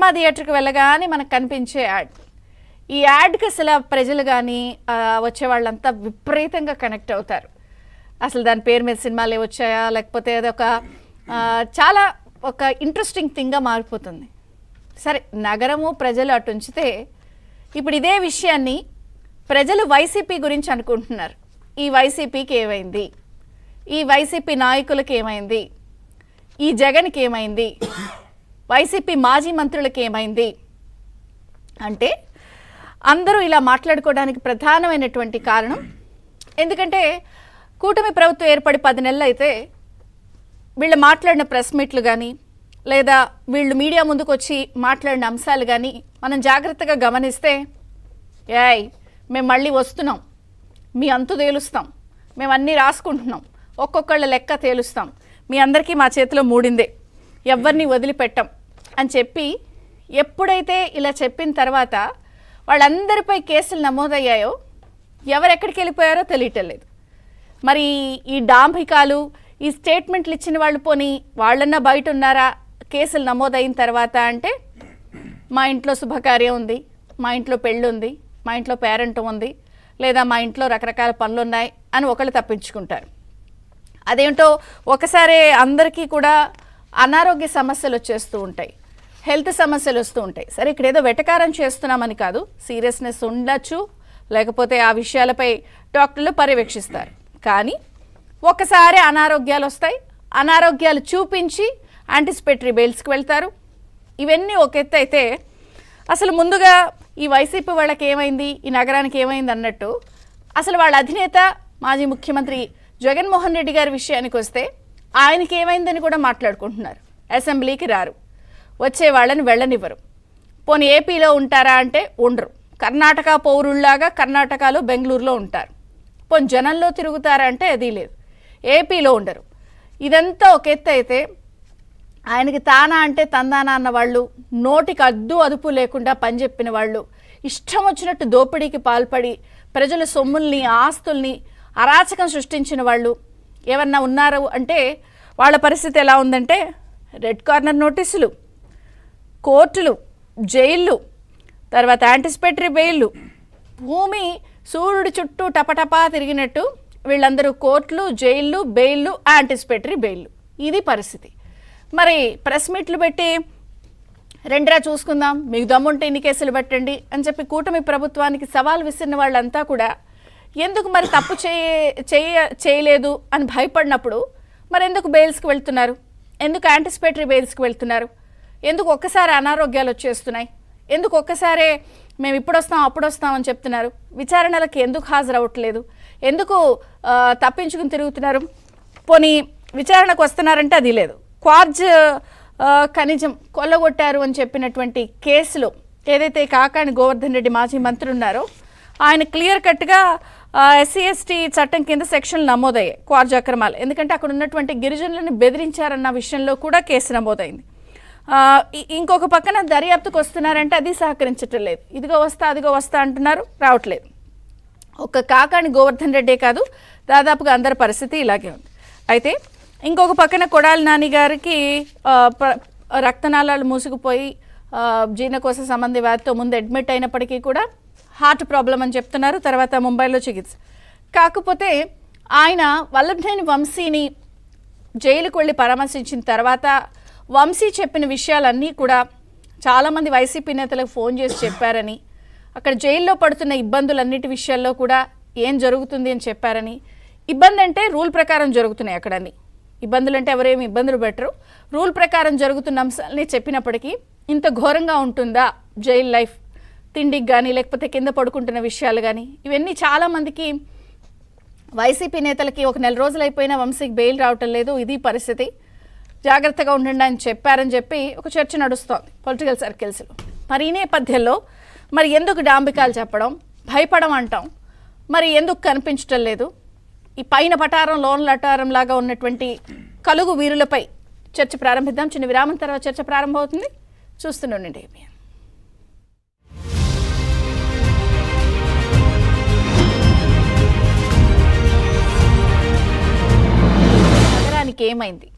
Cinema థియేటర్కి వెళ్ళగానే మనకు కనిపించే యాడ్. ఈ యాడ్కి అసలు ప్రజలు కానీ వచ్చే వాళ్ళంతా విపరీతంగా కనెక్ట్ అవుతారు. అసలు దాని పేరు మీద సినిమాలు ఏ వచ్చాయా? లేకపోతే అదొక ఒక చాలా ఒక ఇంట్రెస్టింగ్ థింగ్గా మారిపోతుంది. సరే నగరము ప్రజలు అటు ఉంచితే ఇప్పుడు ఇదే విషయాన్ని ప్రజలు వైసీపీ గురించి అనుకుంటున్నారు. ఈ వైసీపీకి ఏమైంది? ఈ వైసీపీ నాయకులకి ఏమైంది? ఈ జగన్కి ఏమైంది? వైసీపీ మాజీ మంత్రులకి ఏమైంది? అంటే అందరూ ఇలా మాట్లాడుకోవడానికి ప్రధానమైనటువంటి కారణం ఎందుకంటే కూటమి ప్రభుత్వం ఏర్పడి పది నెలలు అయితే వీళ్ళు మాట్లాడిన ప్రెస్ మీట్లు కానీ లేదా వీళ్ళు మీడియా ముందుకు వచ్చి మాట్లాడిన అంశాలు కానీ మనం జాగ్రత్తగా గమనిస్తే ఏయ్ మేము మళ్ళీ వస్తున్నాం. మీ అంతు తేలుస్తాం. మేము అన్నీ రాసుకుంటున్నాం. ఒక్కొక్కళ్ళ లెక్క తేలుస్తాం. మీ అందరికీ మా చేతిలో మూడిందే. ఎవరిని వదిలిపెట్టం. అని చెప్పి ఎప్పుడైతే ఇలా చెప్పిన తర్వాత వాళ్ళందరిపై కేసులు నమోదయ్యాయో ఎవరెక్కడికి వెళ్ళిపోయారో తెలియటం లేదు. మరి ఈ డాంభికాలు ఈ స్టేట్మెంట్లు ఇచ్చిన వాళ్ళు పోని వాళ్ళన్నా బయట ఉన్నారా? కేసులు నమోదైన తర్వాత అంటే మా ఇంట్లో శుభకార్యం ఉంది మా ఇంట్లో పెళ్ళి ఉంది మా ఇంట్లో పేరెంట్ ఉంది లేదా మా ఇంట్లో రకరకాల పనులు ఉన్నాయి అని ఒకళ్ళు తప్పించుకుంటారు. అదేంటో ఒకసారి అందరికీ కూడా అనారోగ్య సమస్యలు వచ్చేస్తూ ఉంటాయి. హెల్త్ సమస్యలు వస్తూ ఉంటాయి. సరే ఇక్కడ ఏదో వెటకారం చేస్తున్నామని కాదు సీరియస్నెస్ ఉండొచ్చు లేకపోతే ఆ విషయాలపై డాక్టర్లు పర్యవేక్షిస్తారు. కానీ ఒకసారి అనారోగ్యాలు వస్తాయి అనారోగ్యాలు చూపించి యాంటిసిపేటరీ బెయిల్స్కి వెళ్తారు. ఇవన్నీ ఒక ఎత్తు అయితే అసలు ముందుగా ఈ వైసీపీ వాళ్ళకి ఏమైంది ఈ నగరానికి ఏమైంది అన్నట్టు అసలు వాళ్ళ అధినేత మాజీ ముఖ్యమంత్రి జగన్మోహన్ రెడ్డి గారి విషయానికి వస్తే ఆయనకి ఏమైందని కూడా మాట్లాడుకుంటున్నారు. అసెంబ్లీకి రారు. వచ్చే వాళ్ళని వెళ్ళనివ్వరు. పోనీ ఏపీలో ఉంటారా అంటే ఉండరు. కర్ణాటక పౌరుల్లాగా కర్ణాటకలో బెంగళూరులో ఉంటారు. పోనీ జనంలో తిరుగుతారా అంటే అది లేదు. ఏపీలో ఉండరు. ఇదంతా ఒక ఎత్తు అయితే ఆయనకి తానా అంటే తందానా అన్న వాళ్ళు నోటికి అద్దు అదుపు లేకుండా పనిచెప్పిన వాళ్ళు ఇష్టం వచ్చినట్టు దోపిడీకి పాల్పడి ప్రజల సొమ్ముల్ని ఆస్తుల్ని అరాచకం సృష్టించిన వాళ్ళు ఏమన్నా ఉన్నారు అంటే వాళ్ళ పరిస్థితి ఎలా ఉందంటే రెడ్ కార్నర్ నోటీసులు. కోర్టులు జైళ్ళు తర్వాత యాంటిసిపేటరీ బెయిళ్ళు. భూమి సూర్యుడి చుట్టూ టపటపా తిరిగినట్టు వీళ్ళందరూ కోర్టులు జైళ్ళు బెయిళ్ళు యాంటిసిపేటరీ బెయిళ్ళు. ఇది పరిస్థితి. మరి ప్రెస్ మీట్లు పెట్టి రెండురా చూసుకుందాం మీకు దమ్ముంటే ఇన్ని కేసులు పెట్టండి అని చెప్పి కూటమి ప్రభుత్వానికి సవాల్ విసిరిన వాళ్ళంతా కూడా ఎందుకు మరి తప్పు చేయ చేయ చేయలేదు అని భయపడినప్పుడు మరి ఎందుకు బెయిల్స్కి వెళ్తున్నారు? ఎందుకు యాంటిసిపేటరీ బెయిల్స్కి వెళ్తున్నారు? ఎందుకు ఒక్కసారి అనారోగ్యాలు వచ్చేస్తున్నాయి? ఎందుకు ఒక్కసారే మేము ఇప్పుడు వస్తాం అప్పుడు వస్తాం అని చెప్తున్నారు? విచారణలకు ఎందుకు హాజరవ్వట్లేదు? ఎందుకు తప్పించుకుని తిరుగుతున్నారు? పోనీ విచారణకు వస్తున్నారంటే అది లేదు. క్వార్జ్ ఖనిజం కొల్లగొట్టారు అని చెప్పినటువంటి కేసులో ఏదైతే కాకాని గోవర్ధన్ రెడ్డి మాజీ మంత్రి ఉన్నారో ఆయన క్లియర్ కట్గా ఎస్సీ ఎస్టీ చట్టం కింద సెక్షన్లు నమోదయ్యాయి క్వార్జ్ అక్రమాలు. ఎందుకంటే అక్కడ ఉన్నటువంటి గిరిజనులను బెదిరించారన్న విషయంలో కూడా కేసు నమోదైంది. ఇంకొక పక్కన దర్యాప్తుకు వస్తున్నారంటే అది సహకరించటం లేదు. ఇదిగో వస్తా అదిగో వస్తా అంటున్నారు రావట్లేదు. ఒక్క కాకాని గోవర్ధన్ రెడ్డే కాదు దాదాపుగా అందరి పరిస్థితి ఇలాగే ఉంది. అయితే ఇంకొక పక్కన కొడాలి నాని గారికి రక్తనాళాలు మూసుకుపోయి జీర్ణకోశ సంబంధి వ్యాధితో ముందు అడ్మిట్ అయినప్పటికీ కూడా హార్ట్ ప్రాబ్లం అని చెప్తున్నారు తర్వాత ముంబైలో చికిత్స. కాకపోతే ఆయన వల్లభనేని వంశీని జైలుకు వెళ్ళి పరామర్శించిన తర్వాత వంశీ చెప్పిన విషయాలన్నీ కూడా చాలామంది వైసీపీ నేతలకు ఫోన్ చేసి చెప్పారని అక్కడ జైల్లో పడుతున్న ఇబ్బందులన్నిటి విషయాల్లో కూడా ఏం జరుగుతుంది అని చెప్పారని. ఇబ్బంది అంటే రూల్ ప్రకారం జరుగుతున్నాయి అక్కడని ఇబ్బందులు అంటే ఎవరేమి ఇబ్బందులు పెట్టరు. రూల్ ప్రకారం జరుగుతున్న అంశాలని చెప్పినప్పటికీ ఇంత ఘోరంగా ఉంటుందా జైల్ లైఫ్? తిండికి కానీ లేకపోతే కింద పడుకుంటున్న విషయాలు కానీ ఇవన్నీ చాలామందికి వైసీపీ నేతలకి ఒక నెల రోజులు అయిపోయినా వంశీకి బెయిల్ రావటం లేదు. ఇది పరిస్థితి. జాగ్రత్తగా ఉండండి అని చెప్పారని చెప్పి ఒక చర్చ నడుస్తోంది పొలిటికల్ సర్కిల్స్లో. మరి ఈ నేపథ్యంలో మరి ఎందుకు డాంబికాలు చెప్పడం భయపడం అంటాం? మరి ఎందుకు కనిపించటం లేదు? ఈ పైన పటారం లోన్ లటారం లాగా ఉన్నటువంటి కలుగు వీరులపై చర్చ ప్రారంభిద్దాం. చిన్న విరామం తర్వాత చర్చ ప్రారంభమవుతుంది. చూస్తుండండి ఏపీ నగరానికి ఏమైంది?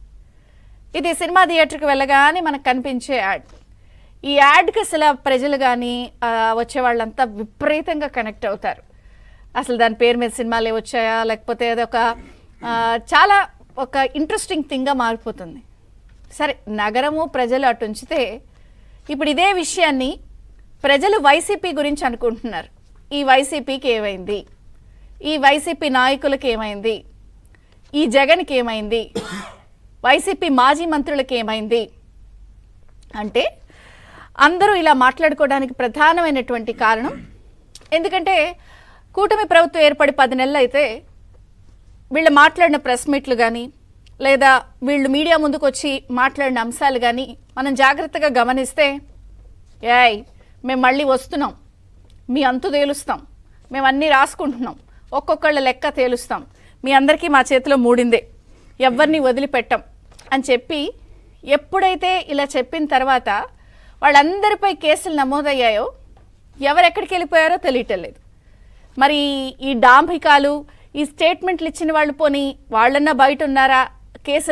ఇది సినిమా థియేటర్కి వెళ్ళగానే మనకు కనిపించే యాడ్. ఈ యాడ్కి అసలు ప్రజలు కానీ వచ్చే వాళ్ళంతా విపరీతంగా కనెక్ట్ అవుతారు. అసలు దాని పేరు మీద సినిమాలు వచ్చాయా లేకపోతే అదొక చాలా ఒక ఇంట్రెస్టింగ్ థింగ్గా మారిపోతుంది. సరే నగరము ప్రజలు అటు ఉంచితే ఇప్పుడు ఇదే విషయాన్ని ప్రజలు వైసీపీ గురించి అనుకుంటున్నారు. ఈ వైసీపీకి ఏమైంది? ఈ వైసీపీ నాయకులకి ఏమైంది? ఈ జగన్కి ఏమైంది? వైసీపీ మాజీ మంత్రులకి ఏమైంది? అంటే అందరూ ఇలా మాట్లాడుకోవడానికి ప్రధానమైనటువంటి కారణం ఎందుకంటే కూటమి ప్రభుత్వం ఏర్పడి పది నెలలు అయితే వీళ్ళు మాట్లాడిన ప్రెస్ మీట్లు కానీ లేదా వీళ్ళు మీడియా ముందుకు వచ్చి మాట్లాడిన అంశాలు కానీ మనం జాగ్రత్తగా గమనిస్తే ఏయ్ మేము మళ్ళీ వస్తున్నాం. మీ అంతు తేలుస్తాం. మేము అన్నీ రాసుకుంటున్నాం. ఒక్కొక్కళ్ళ లెక్క తేలుస్తాం. మీ అందరికీ మా చేతిలో మూడిందే. ఎవరిని వదిలిపెట్టం. అని చెప్పి ఎప్పుడైతే ఇలా చెప్పిన తర్వాత వాళ్ళందరిపై కేసులు నమోదయ్యాయో ఎవరెక్కడికి వెళ్ళిపోయారో తెలియటం లేదు మరి ఈ డాంభికాలు ఈ స్టేట్మెంట్లు ఇచ్చిన వాళ్ళు పోని వాళ్ళన్నా బయట ఉన్నారా? కేసు